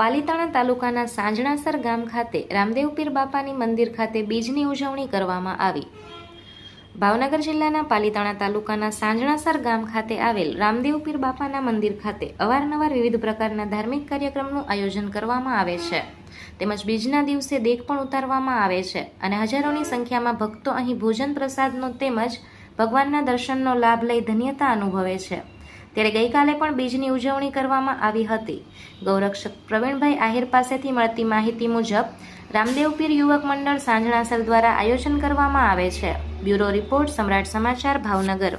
પાલીતાણા તાલુકાના સાંજણાસર ગામ ખાતે રામદેવ પીર બાપાની મંદિર ખાતે બીજની ઉજવણી કરવામાં આવી. ભાવનગર જિલ્લાના પાલીતાણા તાલુકાના સાંજણાસર ગામ ખાતે આવેલ રામદેવ પીર બાપાના મંદિર ખાતે અવારનવાર વિવિધ પ્રકારના ધાર્મિક કાર્યક્રમનું આયોજન કરવામાં આવે છે. તેમજ બીજના દિવસે દેખ પણ ઉતારવામાં આવે છે અને હજારોની સંખ્યામાં ભક્તો અહીં ભોજન પ્રસાદનો તેમજ ભગવાનના દર્શનનો લાભ લઈ ધન્યતા અનુભવે છે. ત્યારે ગઈકાલે પણ બીજની ઉજવણી કરવામાં આવી હતી. ગૌરક્ષક પ્રવીણભાઈ આહિર પાસેથી મળતી માહિતી મુજબ રામદેવપીર યુવક મંડળ સાંજણાસર દ્વારા આયોજન કરવામાં આવે છે. બ્યુરો રિપોર્ટ સમ્રાટ સમાચાર ભાવનગર.